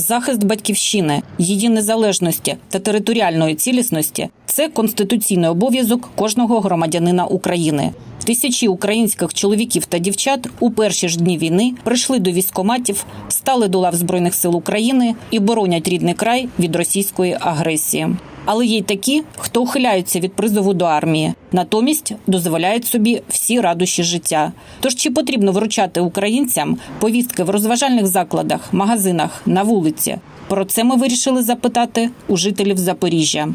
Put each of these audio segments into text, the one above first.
захист батьківщини, її незалежності та територіальної цілісності це конституційний обов'язок кожного громадянина України. Тисячі українських чоловіків та дівчат у перші ж дні війни прийшли до військоматів, стали до лав збройних сил України і боронять рідний край від російської агресії. Але є й такі, хто ухиляються від призову до армії, натомість дозволяють собі всі радощі життя. Тож чи потрібно вручати українцям повістки в розважальних закладах, магазинах, на вулиці? Про це ми вирішили запитати у жителів Запоріжжя.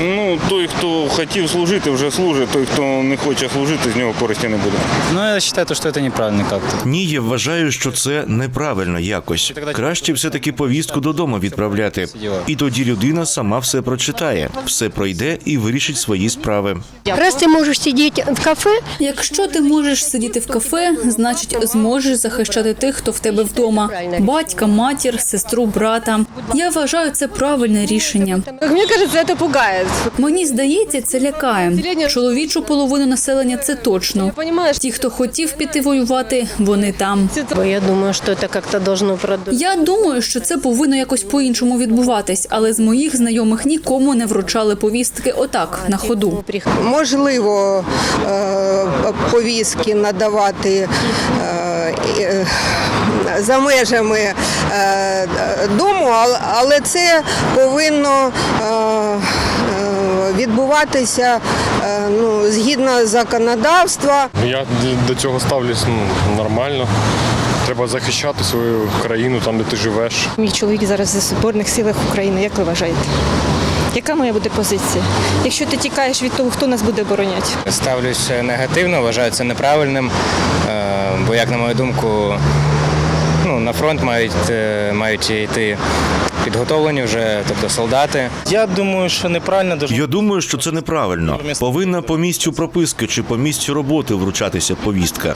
Ну, той, хто хотів служити, вже служить, той, хто не хоче служити, з нього користі не буде. Ну, я считаю, то, что это неправильно как-то. Ні, я вважаю, що це неправильно якось. Краще все-таки повістку додому відправляти. І тоді людина сама все прочитає, все пройде і вирішить свої справи. Раз ты можешь сидеть в кафе, Якщо ти можеш сидіти в кафе, значить зможеш захищати тих, хто в тебе вдома: батька, матір, сестру, брата. Я вважаю це правильне рішення. как мне кажется, это пугает. Мені здається, це лякає. Чоловічу половину населення це точно. Ті, хто хотів піти воювати, вони там. Я думаю, что это как-то должно. Я думаю, що це повинно якось по-іншому відбуватись, але з моїх знайомих нікому не вручали повістки отак на ходу. Можливо, е, повістки надавати е, е, за межами дому, але це повинно відбуватися е, ну, згідно законодавства. Я до цього ставлюсь ну, нормально. Треба захищати свою країну там, де ти живеш. Мій чоловік зараз в Збройних силах України. Як ви вважаєте? Яка моя буде позиція? Якщо ти тікаєш від того, хто нас буде обороняти? Ставлюсь негативно, вважаю це неправильним, е, бо, як на мою думку, ну, на фронт мають, е, мають йти підготовлені вже, тобто солдати. Я думаю, що неправильно дуже. Я думаю, що це неправильно. Повинна по місцю прописки чи по місцю роботи вручатися повістка.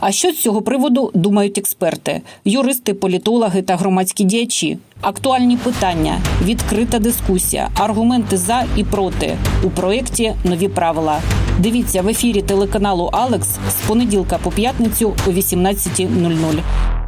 А що з цього приводу думають експерти, юристи, політологи та громадські діячі? Актуальні питання, відкрита дискусія, аргументи за і проти у проєкті Нові правила. Дивіться в ефірі телеканалу Алекс з понеділка по п'ятницю о 18.00.